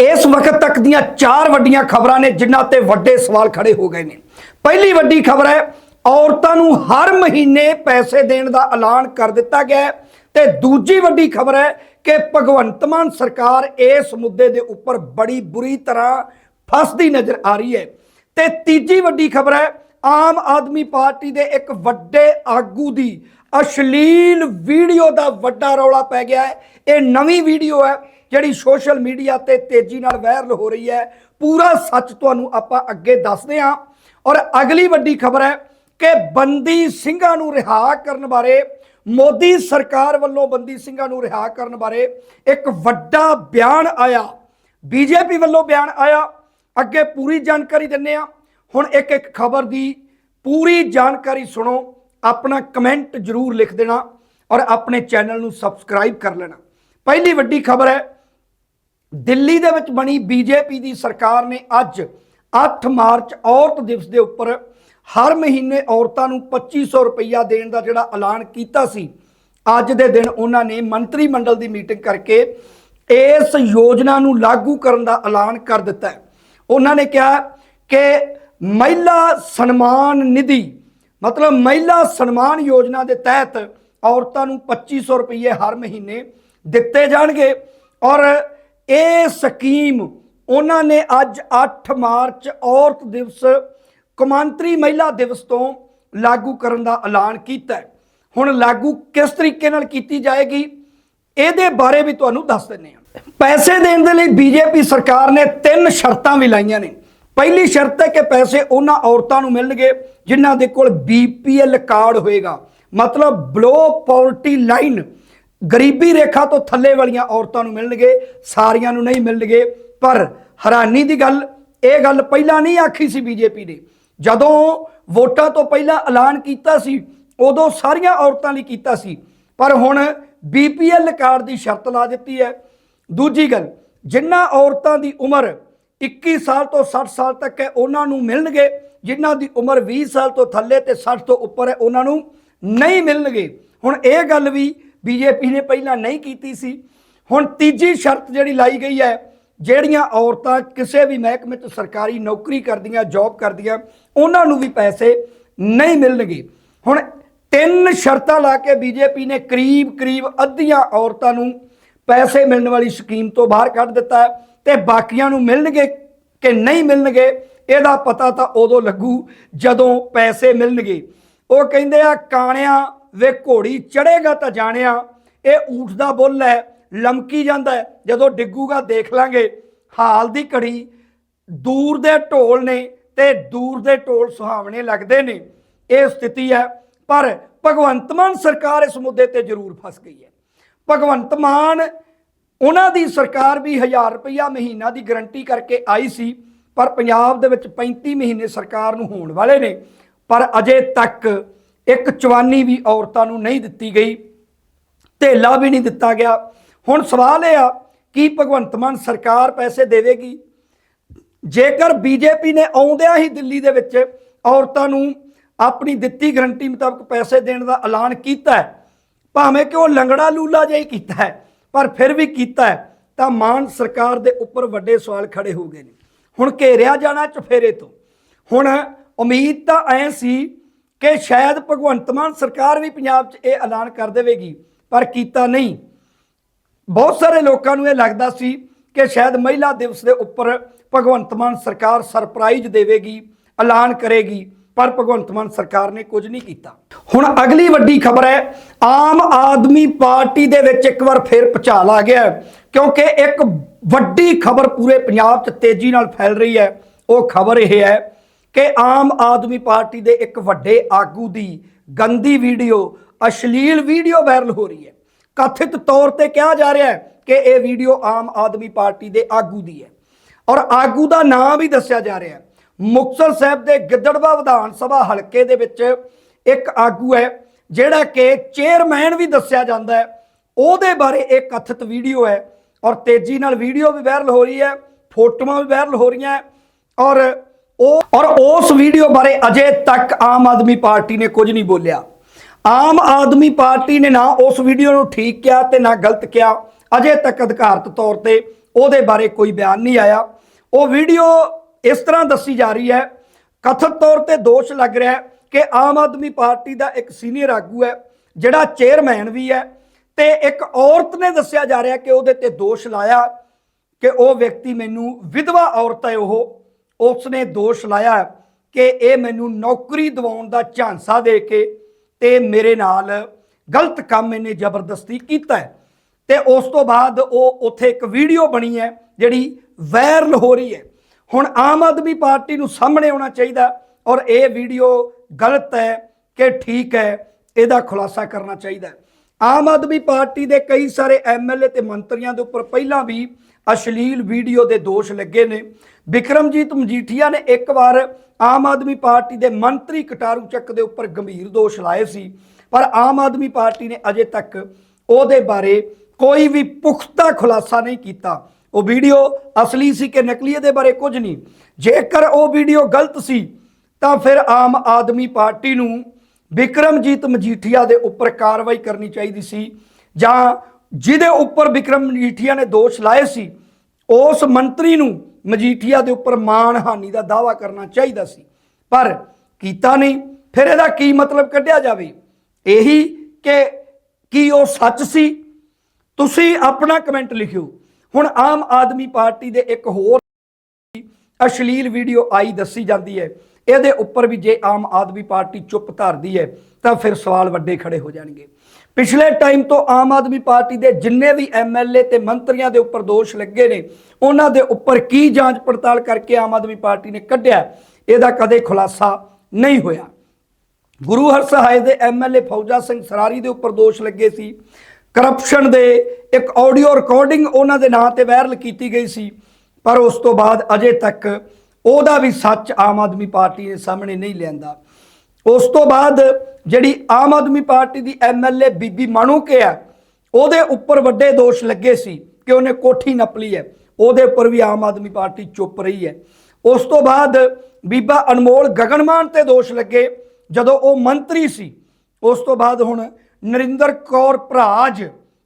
ਇਸ ਵਕਤ ਤੱਕ ਦੀਆਂ ਚਾਰ ਵੱਡੀਆਂ ਖਬਰਾਂ ਨੇ, ਜਿਨ੍ਹਾਂ ਤੇ ਵੱਡੇ ਸਵਾਲ ਖੜੇ ਹੋ ਗਏ ਨੇ। ਪਹਿਲੀ ਵੱਡੀ ਖਬਰ ਹੈ, ਔਰਤਾਂ ਨੂੰ ਹਰ ਮਹੀਨੇ ਪੈਸੇ ਦੇਣ ਦਾ ਐਲਾਨ ਕਰ ਦਿੱਤਾ ਗਿਆ ਹੈ ਤੇ ਦੂਜੀ ਵੱਡੀ ਖਬਰ ਹੈ ਕਿ ਭਗਵੰਤ ਮਾਨ ਸਰਕਾਰ ਇਸ ਮੁੱਦੇ ਦੇ ਉੱਪਰ ਬੜੀ ਬੁਰੀ ਤਰ੍ਹਾਂ ਫਸਦੀ ਨਜ਼ਰ ਆ ਰਹੀ ਹੈ। ਤੇ ਤੀਜੀ ਵੱਡੀ ਖਬਰ ਹੈ, ਆਮ ਆਦਮੀ ਪਾਰਟੀ ਦੇ ਇੱਕ ਵੱਡੇ ਆਗੂ ਦੀ ਅਸ਼ਲੀਲ ਵੀਡੀਓ ਦਾ ਵੱਡਾ ਰੌਲਾ ਪੈ ਗਿਆ ਹੈ। ਇਹ ਨਵੀਂ ਵੀਡੀਓ ਹੈ ਜਿਹੜੀ ਸੋਸ਼ਲ ਮੀਡੀਆ ਤੇ ਤੇਜ਼ੀ ਨਾਲ ਵਾਇਰਲ ਹੋ ਰਹੀ ਹੈ। ਪੂਰਾ ਸੱਚ ਤੁਹਾਨੂੰ ਆਪਾਂ ਅੱਗੇ ਦੱਸਦੇ ਹਾਂ। ਔਰ ਅਗਲੀ ਵੱਡੀ ਖਬਰ ਹੈ ਕਿ ਬੰਦੀ ਸਿੰਘਾਂ ਨੂੰ ਰਿਹਾ ਕਰਨ ਬਾਰੇ, ਮੋਦੀ ਸਰਕਾਰ ਵੱਲੋਂ ਬੰਦੀ ਸਿੰਘਾਂ ਨੂੰ ਰਿਹਾ ਕਰਨ ਬਾਰੇ ਇੱਕ ਵੱਡਾ ਬਿਆਨ ਆਇਆ। ਬੀਜੇਪੀ ਵੱਲੋਂ ਬਿਆਨ ਆਇਆ। ਅੱਗੇ ਪੂਰੀ ਜਾਣਕਾਰੀ ਦਿੰਨੇ ਆ ਹੁਣ ਇੱਕ ਇੱਕ ਖਬਰ ਦੀ ਪੂਰੀ ਜਾਣਕਾਰੀ ਸੁਣੋ। ਆਪਣਾ ਕਮੈਂਟ ਜਰੂਰ ਲਿਖ ਦੇਣਾ ਔਰ ਆਪਣੇ ਚੈਨਲ ਨੂੰ ਸਬਸਕ੍ਰਾਈਬ ਕਰ ਲੈਣਾ। ਪਹਿਲੀ ਵੱਡੀ ਖਬਰ ਹੈ, ਦਿੱਲੀ ਦੇ ਵਿੱਚ ਬਣੀ ਬੀਜੇਪੀ ਦੀ ਸਰਕਾਰ ਨੇ ਅੱਜ 8 ਮਾਰਚ ਔਰਤ ਦਿਵਸ ਦੇ ਉੱਪਰ ਹਰ ਮਹੀਨੇ ਔਰਤਾਂ ਨੂੰ 2500 ਰੁਪਈਆ ਦੇਣ ਦਾ ਜਿਹੜਾ ਐਲਾਨ ਕੀਤਾ ਸੀ, ਅੱਜ ਦੇ ਦਿਨ ਉਹਨਾਂ ਨੇ ਮੰਤਰੀ ਮੰਡਲ ਦੀ ਮੀਟਿੰਗ ਕਰਕੇ ਇਸ ਯੋਜਨਾ ਨੂੰ ਲਾਗੂ ਕਰਨ ਦਾ ਐਲਾਨ ਕਰ ਦਿੱਤਾ ਉਹਨਾਂ ਨੇ ਕਿਹਾ ਕਿ ਮਹਿਲਾ ਸਨਮਾਨ ਨਿਧੀ ਮਤਲਬ ਮਹਿਲਾ ਸਨਮਾਨ ਯੋਜਨਾ ਦੇ ਤਹਿਤ ਔਰਤਾਂ ਨੂੰ 2500 ਰੁਪਏ ਹਰ ਮਹੀਨੇ ਦਿੱਤੇ ਜਾਣਗੇ। ਔਰ ਇਹ ਸਕੀਮ ਉਹਨਾਂ ਨੇ ਅੱਜ 8 ਮਾਰਚ ਔਰਤ ਦਿਵਸ, ਕੌਮਾਂਤਰੀ ਮਹਿਲਾ ਦਿਵਸ ਤੋਂ ਲਾਗੂ ਕਰਨ ਦਾ ਐਲਾਨ ਕੀਤਾ ਹੈ। ਹੁਣ ਲਾਗੂ ਕਿਸ ਤਰੀਕੇ ਨਾਲ ਕੀਤੀ ਜਾਏਗੀ, ਇਹਦੇ ਬਾਰੇ ਵੀ ਤੁਹਾਨੂੰ ਦੱਸ ਦਿੰਨੇ ਆ ਪੈਸੇ ਦੇਣ ਦੇ ਲਈ ਬੀਜੇਪੀ ਸਰਕਾਰ ਨੇ ਤਿੰਨ ਸ਼ਰਤਾਂ ਵੀ ਲਾਈਆਂ ਨੇ। ਪਹਿਲੀ ਸ਼ਰਤ ਹੈ ਕਿ ਪੈਸੇ ਉਹਨਾਂ ਔਰਤਾਂ ਨੂੰ ਮਿਲਣਗੇ ਜਿਨ੍ਹਾਂ ਦੇ ਕੋਲ ਬੀਪੀਐਲ ਕਾਰਡ ਹੋਏਗਾ। ਮਤਲਬ ਬਲੋ ਪਾਵਰਟੀ ਲਾਈਨ, ਗਰੀਬੀ ਰੇਖਾ ਤੋਂ ਥੱਲੇ ਵਾਲੀਆਂ ਔਰਤਾਂ ਨੂੰ ਮਿਲਣਗੇ, ਸਾਰੀਆਂ ਨੂੰ ਨਹੀਂ ਮਿਲਣਗੇ। ਪਰ ਹੈਰਾਨੀ ਦੀ ਗੱਲ, ਇਹ ਗੱਲ ਪਹਿਲਾਂ ਨਹੀਂ ਆਖੀ ਸੀ ਬੀਜੇਪੀ ਨੇ। ਜਦੋਂ ਵੋਟਾਂ ਤੋਂ ਪਹਿਲਾਂ ਐਲਾਨ ਕੀਤਾ ਸੀ, ਉਦੋਂ ਸਾਰੀਆਂ ਔਰਤਾਂ ਲਈ ਕੀਤਾ ਸੀ। ਪਰ ਹੁਣ ਬੀਪੀਐਲ ਕਾਰਡ ਦੀ ਸ਼ਰਤ ਲਾ ਦਿੱਤੀ ਹੈ। ਦੂਜੀ ਗੱਲ ਜਿਨ੍ਹਾਂ ਔਰਤਾਂ ਦੀ ਉਮਰ 21 ਸਾਲ ਤੋਂ 60 ਸਾਲ ਤੱਕ ਹੈ ਉਹਨਾਂ ਨੂੰ ਮਿਲਣਗੇ, ਜਿਨ੍ਹਾਂ ਦੀ ਉਮਰ 20 ਸਾਲ ਤੋਂ ਥੱਲੇ ਤੇ 60 ਤੋਂ ਉੱਪਰ ਹੈ, ਉਹਨਾਂ ਨੂੰ ਨਹੀਂ ਮਿਲਣਗੇ। ਹੁਣ ਇਹ ਗੱਲ ਵੀ ਬੀਜੇਪੀ ਨੇ ਪਹਿਲਾਂ ਨਹੀਂ ਕੀਤੀ ਸੀ। ਹੁਣ ਤੀਜੀ ਸ਼ਰਤ ਜਿਹੜੀ ਲਾਈ ਗਈ ਹੈ, ਜਿਹੜੀਆਂ ਔਰਤਾਂ ਕਿਸੇ ਵੀ ਮਹਿਕਮੇ 'ਚ ਸਰਕਾਰੀ ਨੌਕਰੀ ਕਰਦੀਆਂ ਜੌਬ ਕਰਦੀਆਂ, ਉਹਨਾਂ ਨੂੰ ਵੀ ਪੈਸੇ ਨਹੀਂ ਮਿਲਣਗੇ। ਹੁਣ ਤਿੰਨ ਸ਼ਰਤਾਂ ਲਾ ਕੇ ਬੀਜੇਪੀ ਨੇ ਕਰੀਬ ਕਰੀਬ ਅੱਧੀਆਂ ਔਰਤਾਂ ਨੂੰ ਪੈਸੇ ਮਿਲਣ ਵਾਲੀ ਸਕੀਮ ਤੋਂ ਬਾਹਰ ਕੱਢ ਦਿੱਤਾ ਹੈ। ਤੇ ਬਾਕੀਆਂ ਨੂੰ ਮਿਲਣਗੇ ਕਿ ਨਹੀਂ ਮਿਲਣਗੇ, ਇਹਦਾ ਪਤਾ ਤਾਂ ਉਦੋਂ ਲੱਗੂ ਜਦੋਂ ਪੈਸੇ ਮਿਲਣਗੇ। ਉਹ ਕਹਿੰਦੇ ਆ, ਕਾਣਿਆਂ ਵੇ ਘੋੜੀ ਚੜੇਗਾ ਤਾਂ ਜਾਣਿਆ, ਇਹ ਊਠ ਦਾ ਬੁੱਲ ਹੈ, ਲਮਕੀ ਜਾਂਦਾ ਹੈ, ਜਦੋਂ ਡਿੱਗੂਗਾ ਦੇਖ ਲਾਂਗੇ। ਹਾਲ ਦੀ ਘੜੀ ਦੂਰ ਦੇ ਢੋਲ ਨੇ ਤੇ ਦੂਰ ਦੇ ਢੋਲ ਸੁਹਾਵਣੇ ਲੱਗਦੇ ਨੇ। ਇਹ ਸਥਿਤੀ ਹੈ, ਪਰ ਭਗਵੰਤ ਮਾਨ ਸਰਕਾਰ ਇਸ ਮੁੱਦੇ ਤੇ ਜ਼ਰੂਰ ਫਸ ਗਈ ਹੈ। ਭਗਵੰਤ ਮਾਨ ਉਹਨਾਂ ਦੀ ਸਰਕਾਰ ਵੀ 1000 ਰੁਪਇਆ ਮਹੀਨਾ ਦੀ ਗਰੰਟੀ ਕਰਕੇ ਆਈ ਸੀ, ਪਰ ਪੰਜਾਬ ਦੇ ਵਿੱਚ 35 ਮਹੀਨੇ ਸਰਕਾਰ ਨੂੰ ਹੋਣ ਵਾਲੇ ਨੇ, ਪਰ ਅਜੇ ਤੱਕ ਇੱਕ ਚਵਾਨੀ ਵੀ ਔਰਤਾਂ ਨੂੰ ਨਹੀਂ ਦਿੱਤੀ ਗਈ, ਧੇਲਾ ਵੀ ਨਹੀਂ ਦਿੱਤਾ ਗਿਆ। ਹੁਣ ਸਵਾਲ ਇਹ ਆ, ਕੀ ਭਗਵੰਤ ਮਾਨ ਸਰਕਾਰ ਪੈਸੇ ਦੇਵੇਗੀ? ਜੇਕਰ ਬੀਜੇਪੀ ਨੇ ਆਉਂਦਿਆਂ ਹੀ ਦਿੱਲੀ ਦੇ ਵਿੱਚ ਔਰਤਾਂ ਨੂੰ ਆਪਣੀ ਦਿੱਤੀ ਗਰੰਟੀ ਮੁਤਾਬਕ ਪੈਸੇ ਦੇਣ ਦਾ ਐਲਾਨ ਕੀਤਾ ਹੈ, ਭਾਵੇਂ ਕਿ ਉਹ ਲੰਗੜਾ ਲੂਲਾ ਜਿਹਾ ਹੀ ਕੀਤਾ ਹੈ ਪਰ ਫਿਰ ਵੀ ਕੀਤਾ ਤਾਂ ਮਾਨ ਸਰਕਾਰ ਦੇ ਉੱਪਰ ਵੱਡੇ ਸਵਾਲ ਖੜੇ ਹੋ ਗਏ ਨੇ। ਹੁਣ ਘੇਰਿਆ ਜਾਣਾ ਚਫੇਰੇ ਤੋਂ। ਹੁਣ ਉਮੀਦ ਤਾਂ ਐ ਸੀ ਕਿ ਸ਼ਾਇਦ ਭਗਵੰਤ ਮਾਨ ਸਰਕਾਰ ਵੀ ਪੰਜਾਬ 'ਚ ਇਹ ਐਲਾਨ ਕਰ ਦੇਵੇਗੀ, ਪਰ ਕੀਤਾ ਨਹੀਂ। ਬਹੁਤ ਸਾਰੇ ਲੋਕਾਂ ਨੂੰ ਇਹ ਲੱਗਦਾ ਸੀ ਕਿ ਸ਼ਾਇਦ ਮਹਿਲਾ ਦਿਵਸ ਦੇ ਉੱਪਰ ਭਗਵੰਤ ਮਾਨ ਸਰਕਾਰ ਸਰਪ੍ਰਾਈਜ਼ ਦੇਵੇਗੀ, ਐਲਾਨ ਕਰੇਗੀ। ਪਰ ਭਗਵੰਤ ਮਾਨ ਸਰਕਾਰ ਨੇ ਕੁਝ ਨਹੀਂ ਕੀਤਾ। ਹੁਣ ਅਗਲੀ ਵੱਡੀ ਖਬਰ ਹੈ, ਆਮ ਆਦਮੀ ਪਾਰਟੀ ਦੇ ਵਿੱਚ ਇੱਕ ਵਾਰ ਫਿਰ ਭੁਚਾਲ ਆ ਗਿਆ ਕਿਉਂਕਿ ਇੱਕ ਵੱਡੀ ਖਬਰ ਪੂਰੇ ਪੰਜਾਬ 'ਚ ਤੇਜ਼ੀ ਨਾਲ ਫੈਲ ਰਹੀ ਹੈ। ਉਹ ਖਬਰ ਇਹ ਹੈ ਕਿ ਆਮ ਆਦਮੀ ਪਾਰਟੀ ਦੇ ਇੱਕ ਵੱਡੇ ਆਗੂ ਦੀ ਗੰਦੀ ਵੀਡੀਓ, ਅਸ਼ਲੀਲ ਵੀਡੀਓ ਵਾਇਰਲ ਹੋ ਰਹੀ ਹੈ। ਕਥਿਤ ਤੌਰ ਤੇ ਕਿਹਾ ਜਾ ਰਿਹਾ ਹੈ ਕਿ ਇਹ ਵੀਡੀਓ ਆਮ ਆਦਮੀ ਪਾਰਟੀ ਦੇ ਆਗੂ ਦੀ ਹੈ। ਔਰ ਆਗੂ ਦਾ ਨਾਮ ਵੀ ਦੱਸਿਆ ਜਾ ਰਿਹਾ ਹੈ। ਮੁਕਤਸਰ ਸਾਹਿਬ ਦੇ ਗਿੱਦੜਵਾ ਵਿਧਾਨ ਸਭਾ ਹਲਕੇ ਦੇ ਵਿੱਚ ਇੱਕ ਆਗੂ ਹੈ, ਜਿਹੜਾ ਕਿ ਚੇਅਰਮੈਨ ਵੀ ਦੱਸਿਆ ਜਾਂਦਾ ਹੈ। ਉਹਦੇ ਬਾਰੇ ਇਹ ਕਥਿਤ ਵੀਡੀਓ ਹੈ ਔਰ ਤੇਜ਼ੀ ਨਾਲ ਵੀਡੀਓ ਵੀ ਵਾਇਰਲ ਹੋ ਰਹੀ ਹੈ, ਫੋਟੋਆਂ ਵੀ ਵਾਇਰਲ ਹੋ ਰਹੀਆਂ ਔਰ ਉਹ ਔਰ ਉਸ ਵੀਡੀਓ ਬਾਰੇ ਅਜੇ ਤੱਕ ਆਮ ਆਦਮੀ ਪਾਰਟੀ ਨੇ ਕੁਝ ਨਹੀਂ ਬੋਲਿਆ। ਆਮ ਆਦਮੀ ਪਾਰਟੀ ਨੇ ਨਾ ਉਸ ਵੀਡੀਓ ਨੂੰ ਠੀਕ ਕਿਹਾ ਤੇ ਨਾ ਗਲਤ ਕਿਹਾ। ਅਜੇ ਤੱਕ ਅਧਿਕਾਰਤ ਤੌਰ ਤੇ ਉਹਦੇ ਬਾਰੇ ਕੋਈ ਬਿਆਨ ਨਹੀਂ ਆਇਆ। ਉਹ ਵੀਡੀਓ ਇਸ ਤਰ੍ਹਾਂ ਦੱਸੀ ਜਾ ਰਹੀ ਹੈ ਕਥਿਤ ਤੌਰ ਤੇ ਦੋਸ਼ ਲੱਗ ਰਿਹਾ ਹੈ ਕਿ ਆਮ ਆਦਮੀ ਪਾਰਟੀ ਦਾ ਇੱਕ ਸੀਨੀਅਰ ਆਗੂ ਹੈ, ਜਿਹੜਾ ਚੇਅਰਮੈਨ ਵੀ ਹੈ, ਤੇ ਇੱਕ ਔਰਤ ਨੇ ਦੱਸਿਆ ਜਾ ਰਿਹਾ ਕਿ ਉਹਦੇ ਤੇ ਦੋਸ਼ ਲਾਇਆ ਕਿ ਉਹ ਵਿਅਕਤੀ ਮੈਨੂੰ ਵਿਧਵਾ ਔਰਤ ਹੈ ਉਹ। ਉਸ ਨੇ ਦੋਸ਼ ਲਾਇਆ ਕਿ ਇਹ ਮੈਨੂੰ ਨੌਕਰੀ ਦਿਵਾਉਣ ਦਾ ਝਾਂਸਾ ਦੇ ਕੇ ਤੇ ਮੇਰੇ ਨਾਲ ਗਲਤ ਕੰਮ ਇਹਨੇ ਜ਼ਬਰਦਸਤੀ ਕੀਤਾ ਹੈ। ਤੇ ਉਸ ਤੋਂ ਬਾਅਦ ਉਹ ਉੱਥੇ ਇੱਕ ਵੀਡੀਓ ਬਣੀ ਹੈ, ਜਿਹੜੀ ਵਾਇਰਲ ਹੋ ਰਹੀ ਹੈ। ਹੁਣ ਆਮ ਆਦਮੀ ਪਾਰਟੀ ਨੂੰ ਸਾਹਮਣੇ ਆਉਣਾ ਚਾਹੀਦਾ ਔਰ ਇਹ ਵੀਡੀਓ ਗਲਤ ਹੈ ਕਿ ਠੀਕ ਹੈ, ਇਹਦਾ ਖੁਲਾਸਾ ਕਰਨਾ ਚਾਹੀਦਾ ਆਮ ਆਦਮੀ ਪਾਰਟੀ ਦੇ ਕਈ ਸਾਰੇ ਐਮਐਲਏ ਤੇ ਮੰਤਰੀਆਂ ਦੇ ਉੱਪਰ ਪਹਿਲਾਂ ਵੀ ਅਸ਼ਲੀਲ ਵੀਡੀਓ ਦੇ ਦੋਸ਼ ਲੱਗੇ ਨੇ। ਵਿਕਰਮਜੀਤ ਮਜੀਠੀਆ ਨੇ ਇੱਕ ਵਾਰ ਆਮ ਆਦਮੀ ਪਾਰਟੀ ਦੇ ਮੰਤਰੀ ਕਟਾਰੂ ਚੱਕ ਦੇ ਉੱਪਰ ਗੰਭੀਰ ਦੋਸ਼ ਲਾਏ ਸੀ, ਪਰ ਆਮ ਆਦਮੀ ਪਾਰਟੀ ਨੇ ਅਜੇ ਤੱਕ ਉਹਦੇ ਬਾਰੇ ਕੋਈ ਵੀ ਪੁਖਤਾ ਖੁਲਾਸਾ ਨਹੀਂ ਕੀਤਾ। ਉਹ ਵੀਡੀਓ ਅਸਲੀ ਸੀ ਕਿ ਨਕਲੀ, ਇਹਦੇ ਬਾਰੇ ਕੁਝ ਨਹੀਂ। ਜੇਕਰ ਉਹ ਵੀਡੀਓ ਗਲਤ ਸੀ, ਤਾਂ ਫਿਰ ਆਮ ਆਦਮੀ ਪਾਰਟੀ ਨੂੰ ਵਿਕਰਮਜੀਤ ਮਜੀਠੀਆ ਦੇ ਉੱਪਰ ਕਾਰਵਾਈ ਕਰਨੀ ਚਾਹੀਦੀ ਸੀ, ਜਾਂ ਜਿਹਦੇ ਉੱਪਰ ਵਿਕਰਮ ਮਜੀਠੀਆ ਨੇ ਦੋਸ਼ ਲਾਏ ਸੀ, ਉਸ ਮੰਤਰੀ ਨੂੰ ਮਜੀਠੀਆ ਦੇ ਉੱਪਰ ਮਾਣਹਾਨੀ ਦਾ ਦਾਵਾ ਕਰਨਾ ਚਾਹੀਦਾ ਸੀ। ਪਰ ਕੀਤਾ ਨਹੀਂ, ਫਿਰ ਇਹਦਾ ਕੀ ਮਤਲਬ ਕੱਢਿਆ ਜਾਵੇ? ਇਹੀ ਕਿ ਕੀ ਉਹ ਸੱਚ ਸੀ? ਤੁਸੀਂ ਆਪਣਾ ਕਮੈਂਟ ਲਿਖਿਓ। ਹੁਣ ਆਮ ਆਦਮੀ ਪਾਰਟੀ ਦੇ ਇੱਕ ਹੋਰ ਅਸ਼ਲੀਲ ਵੀਡੀਓ ਆਈ ਦੱਸੀ ਜਾਂਦੀ ਹੈ। ਇਹਦੇ ਉੱਪਰ ਵੀ ਜੇ ਆਮ ਆਦਮੀ ਪਾਰਟੀ ਚੁੱਪ ਧਰਦੀ ਹੈ, ਤਾਂ ਫਿਰ ਸਵਾਲ ਵੱਡੇ ਖੜੇ ਹੋ ਜਾਣਗੇ। ਪਿਛਲੇ ਟਾਈਮ ਤੋਂ ਆਮ ਆਦਮੀ ਪਾਰਟੀ ਦੇ ਜਿੰਨੇ ਵੀ ਐਮਐਲਏ ਤੇ ਮੰਤਰੀਆਂ ਦੇ ਉੱਪਰ ਦੋਸ਼ ਲੱਗੇ ਨੇ, ਉਹਨਾਂ ਦੇ ਉੱਪਰ ਕੀ ਜਾਂਚ ਪੜਤਾਲ ਕਰਕੇ ਆਮ ਆਦਮੀ ਪਾਰਟੀ ਨੇ ਕੱਢਿਆ, ਇਹਦਾ ਕਦੇ ਖੁਲਾਸਾ ਨਹੀਂ ਹੋਇਆ। ਗੁਰੂ ਹਰਸਹਾਏ ਦੇ ਐਮਐਲਏ ਫੌਜਾ ਸਿੰਘ ਸਰਾਰੀ ਦੇ ਉੱਪਰ ਦੋਸ਼ ਲੱਗੇ ਸੀ। ਕਰਪਸ਼ਨ ਦੇ ਇੱਕ ਆਡੀਓ ਰਿਕਾਰਡਿੰਗ ਉਹਨਾਂ ਦੇ ਨਾਂ ਤੇ ਵਾਇਰਲ ਕੀਤੀ ਗਈ ਸੀ, ਪਰ ਉਸ ਤੋਂ ਬਾਅਦ ਅਜੇ ਤੱਕ ਉਹਦਾ ਵੀ ਸੱਚ ਆਮ ਆਦਮੀ ਪਾਰਟੀ ਦੇ ਸਾਹਮਣੇ ਨਹੀਂ ਲਿਆਂਦਾ। ਉਸ ਤੋਂ ਬਾਅਦ ਜਿਹੜੀ ਆਮ ਆਦਮੀ ਪਾਰਟੀ ਦੀ ਐਮਐਲਏ ਬੀਬੀ ਮਾਣੂਕੇ ਆ, ਉਹਦੇ ਉੱਪਰ ਵੱਡੇ ਦੋਸ਼ ਲੱਗੇ ਸੀ ਕਿ ਉਹਨੇ ਕੋਠੀ ਨੱਪ ਲਈ ਹੈ। ਉਹਦੇ ਉੱਪਰ ਵੀ ਆਮ ਆਦਮੀ ਪਾਰਟੀ ਚੁੱਪ ਰਹੀ ਹੈ। ਉਸ ਤੋਂ ਬਾਅਦ ਬੀਬਾ ਅਨਮੋਲ ਗਗਨਮਾਨ ਤੇ ਦੋਸ਼ ਲੱਗੇ ਜਦੋਂ ਉਹ ਮੰਤਰੀ ਸੀ। ਉਸ ਤੋਂ ਬਾਅਦ ਹੁਣ ਨਰਿੰਦਰ ਕੌਰ ਭਰਾਜ,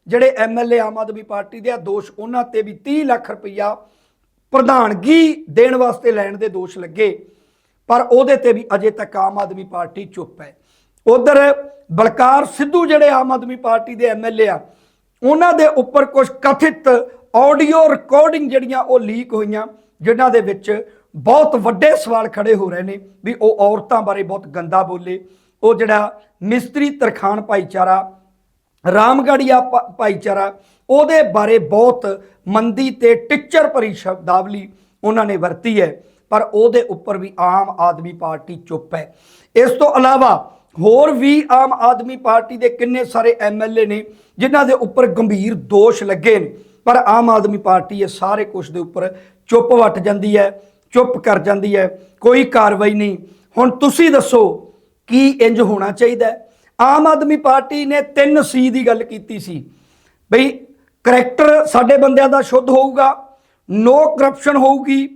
ਜਿਹੜੇ ਐਮਐਲਏ ਆਮ ਆਦਮੀ ਪਾਰਟੀ ਦੇ ਆ, ਦੋਸ਼ ਉਹਨਾਂ ਤੇ ਵੀ 30 ਲੱਖ ਰੁਪਈਆ ਪ੍ਰਧਾਨਗੀ ਦੇਣ ਵਾਸਤੇ ਲੈਣ ਦੇ ਦੋਸ਼ ਲੱਗੇ। ਪਰ ਉਹਦੇ ਤੇ ਵੀ ਅਜੇ ਤੱਕ ਆਮ ਆਦਮੀ ਪਾਰਟੀ ਚੁੱਪ ਹੈ। ਉਧਰ ਬਲਕਾਰ ਸਿੱਧੂ ਜਿਹੜੇ ਆਮ ਆਦਮੀ ਪਾਰਟੀ ਦੇ ਐਮਐਲਏ ਆ, ਉਹਨਾਂ ਦੇ ਉੱਪਰ ਕੁਝ ਕਥਿਤ ਆਡੀਓ ਰਿਕਾਰਡਿੰਗ ਜਿਹੜੀਆਂ ਉਹ ਲੀਕ ਹੋਈਆਂ, ਜਿਨ੍ਹਾਂ ਦੇ ਵਿੱਚ ਬਹੁਤ ਵੱਡੇ ਸਵਾਲ ਖੜੇ ਹੋ ਰਹੇ ਨੇ ਵੀ ਉਹ ਔਰਤਾਂ ਬਾਰੇ ਬਹੁਤ ਗੰਦਾ ਬੋਲੇ। ਉਹ ਜਿਹੜਾ ਮਿਸਤਰੀ ਤਰਖਾਨ ਭਾਈਚਾਰਾ, ਰਾਮਗੜੀਆ ਭਾਈਚਾਰਾ, ਉਹਦੇ ਬਾਰੇ ਬਹੁਤ ਮੰਦੀ ਤੇ ਟਿੱਚਰ ਭਰੀ ਸ਼ਬਦਾਵਲੀ ਉਹਨਾਂ ਨੇ ਵਰਤੀ ਹੈ, ਪਰ ਉਹਦੇ ਉੱਪਰ ਵੀ ਆਮ ਆਦਮੀ ਪਾਰਟੀ ਚੁੱਪ ਹੈ। ਇਸ ਤੋਂ ਇਲਾਵਾ ਹੋਰ ਵੀ ਆਮ ਆਦਮੀ ਪਾਰਟੀ ਦੇ ਕਿੰਨੇ ਸਾਰੇ ਐਮਐਲਏ ਨੇ, ਜਿਨ੍ਹਾਂ ਦੇ ਉੱਪਰ ਗੰਭੀਰ ਦੋਸ਼ ਲੱਗੇ ਨੇ, ਪਰ ਆਮ ਆਦਮੀ ਪਾਰਟੀ ਇਹ ਸਾਰੇ ਕੁਝ ਦੇ ਉੱਪਰ ਚੁੱਪ ਵੱਟ ਜਾਂਦੀ ਹੈ, ਚੁੱਪ ਕਰ ਜਾਂਦੀ ਹੈ, ਕੋਈ ਕਾਰਵਾਈ ਨਹੀਂ। ਹੁਣ ਤੁਸੀਂ ਦੱਸੋ ਕੀ ਇੰਜ ਹੋਣਾ ਚਾਹੀਦਾ ਆਮ ਆਦਮੀ ਪਾਰਟੀ ਨੇ 3 ਸੀ ਦੀ ਗੱਲ ਕੀਤੀ ਸੀ। ਬਈ ਕਰੈਕਟਰ ਸਾਡੇ ਬੰਦਿਆਂ ਦਾ ਸ਼ੁੱਧ ਹੋਊਗਾ ਨੋ ਕਰਪਸ਼ਨ ਹੋਊਗੀ,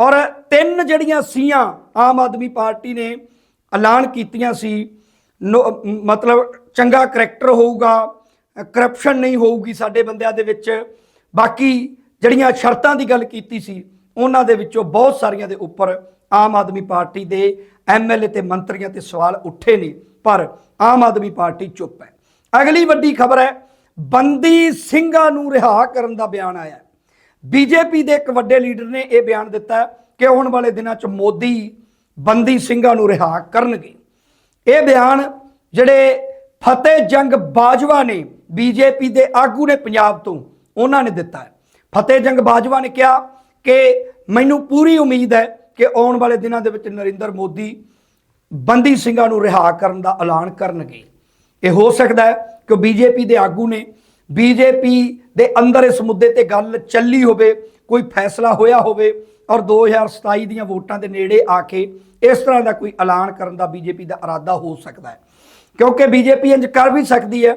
ਔਰ ਤਿੰਨ ਜਿਹੜੀਆਂ ਸੀਆਂ ਆਮ ਆਦਮੀ ਪਾਰਟੀ ਨੇ ਐਲਾਨ ਕੀਤੀਆਂ ਸੀ, ਨੋ- ਮਤਲਬ ਚੰਗਾ ਕਰੈਕਟਰ ਹੋਊਗਾ ਕਰਪਸ਼ਨ ਨਹੀਂ ਹੋਊਗੀ ਸਾਡੇ ਬੰਦਿਆਂ ਦੇ ਵਿੱਚ, ਬਾਕੀ ਜਿਹੜੀਆਂ ਸ਼ਰਤਾਂ ਦੀ ਗੱਲ ਕੀਤੀ ਸੀ, ਉਹਨਾਂ ਦੇ ਵਿੱਚੋਂ ਬਹੁਤ ਸਾਰੀਆਂ ਦੇ ਉੱਪਰ ਆਮ ਆਦਮੀ ਪਾਰਟੀ ਦੇ ਐਮਐਲਏ ਤੇ ਮੰਤਰੀਆਂ ਤੇ ਸਵਾਲ ਉੱਠੇ ਨੇ, ਪਰ ਆਮ ਆਦਮੀ ਪਾਰਟੀ ਚੁੱਪ ਹੈ। ਅਗਲੀ ਵੱਡੀ ਖਬਰ ਹੈ, ਬੰਦੀ ਸਿੰਘਾਂ ਨੂੰ ਰਿਹਾ ਕਰਨ ਦਾ ਬਿਆਨ ਆਇਆ ਹੈ। ਬੀਜੇਪੀ ਦੇ ਇੱਕ ਵੱਡੇ ਲੀਡਰ ਨੇ ਇਹ ਬਿਆਨ ਦਿੱਤਾ ਕਿ ਆਉਣ ਵਾਲੇ ਦਿਨਾਂ 'ਚ ਮੋਦੀ ਬੰਦੀ ਸਿੰਘਾਂ ਨੂੰ ਰਿਹਾ ਕਰਨਗੇ। ਇਹ ਬਿਆਨ ਜਿਹੜੇ ਫਤਿਹ ਜੰਗ ਬਾਜਵਾ ਨੇ ਬੀਜੇਪੀ ਦੇ ਆਗੂ ਨੇ ਪੰਜਾਬ ਤੋਂ, ਉਹਨਾਂ ਨੇ ਦਿੱਤਾ ਹੈ। ਫਤਿਹ ਜੰਗ ਬਾਜਵਾ ਨੇ ਕਿਹਾ ਕਿ ਮੈਨੂੰ ਪੂਰੀ ਉਮੀਦ ਹੈ ਕਿ ਆਉਣ ਵਾਲੇ ਦਿਨਾਂ ਦੇ ਵਿੱਚ ਨਰਿੰਦਰ ਮੋਦੀ ਬੰਦੀ ਸਿੰਘਾਂ ਨੂੰ ਰਿਹਾ ਕਰਨ ਦਾ ਐਲਾਨ ਕਰਨਗੇ। ਇਹ ਹੋ ਸਕਦਾ ਹੈ ਕਿ ਬੀਜੇਪੀ ਦੇ ਆਗੂ ਨੇ ਬੀਜੇਪੀ ਦੇ ਅੰਦਰ ਇਸ ਮੁੱਦੇ ਤੇ ਗੱਲ ਚੱਲੀ ਹੋਵੇ, ਕੋਈ ਫੈਸਲਾ ਹੋਇਆ ਹੋਵੇ ਔਰ 2027 ਦੀਆਂ ਵੋਟਾਂ ਦੇ ਨੇੜੇ ਆ ਕੇ ਇਸ ਤਰ੍ਹਾਂ ਦਾ ਕੋਈ ਐਲਾਨ ਕਰਨ ਦਾ ਬੀਜੇਪੀ ਦਾ ਇਰਾਦਾ ਹੋ ਸਕਦਾ ਹੈ। ਕਿਉਂਕਿ ਬੀਜੇਪੀ ਇੰਜ ਕਰ ਵੀ ਸਕਦੀ ਹੈ।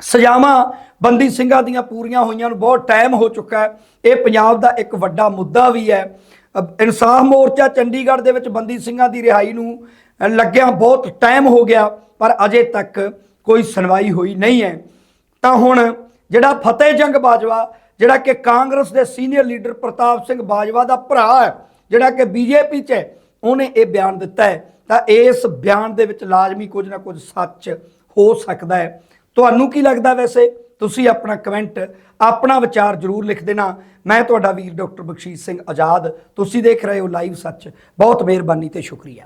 ਸਜ਼ਾਵਾਂ ਬੰਦੀ ਸਿੰਘਾਂ ਦੀਆਂ ਪੂਰੀਆਂ ਹੋਈਆਂ ਨੂੰ ਬਹੁਤ ਟਾਈਮ ਹੋ ਚੁੱਕਾ ਹੈ। ਇਹ ਪੰਜਾਬ ਦਾ ਇੱਕ ਵੱਡਾ ਮੁੱਦਾ ਵੀ ਹੈ। ਇਨਸਾਫ ਮੋਰਚਾ ਚੰਡੀਗੜ੍ਹ ਦੇ ਵਿੱਚ ਬੰਦੀ ਸਿੰਘਾਂ ਦੀ ਰਿਹਾਈ ਨੂੰ ਲੱਗਿਆ ਬਹੁਤ ਟਾਈਮ ਹੋ ਗਿਆ, ਪਰ ਅਜੇ ਤੱਕ ਕੋਈ ਸੁਣਵਾਈ ਹੋਈ ਨਹੀਂ ਹੈ। ਤਾਂ ਹੁਣ ਜਿਹੜਾ ਫਤਿਹ ਜੰਗ ਬਾਜਵਾ, ਜਿਹੜਾ ਕਿ ਕਾਂਗਰਸ ਦੇ ਸੀਨੀਅਰ ਲੀਡਰ ਪ੍ਰਤਾਪ ਸਿੰਘ ਬਾਜਵਾ ਦਾ ਭਰਾ ਹੈ, ਜਿਹੜਾ ਕਿ ਬੀਜੇਪੀ 'ਚ ਹੈ, ਉਹਨੇ ਇਹ ਬਿਆਨ ਦਿੱਤਾ ਹੈ। ਤਾਂ ਇਸ ਬਿਆਨ ਦੇ ਵਿੱਚ ਲਾਜ਼ਮੀ ਕੁਝ ਨਾ ਕੁਝ ਸੱਚ ਹੋ ਸਕਦਾ ਹੈ। ਤੁਹਾਨੂੰ ਕੀ ਲੱਗਦਾ ਵੈਸੇ? ਤੁਸੀਂ ਆਪਣਾ ਕਮੈਂਟ, ਆਪਣਾ ਵਿਚਾਰ ਜਰੂਰ ਲਿਖ ਦੇਣਾ। ਮੈਂ ਤੁਹਾਡਾ ਵੀਰ ਡਾਕਟਰ ਬਖਸ਼ੀਸ਼ ਸਿੰਘ ਆਜ਼ਾਦ। ਤੁਸੀਂ ਦੇਖ ਰਹੇ ਹੋ ਲਾਈਵ ਸੱਚ। ਬਹੁਤ ਮਿਹਰਬਾਨੀ ਤੇ ਸ਼ੁਕਰੀਆ।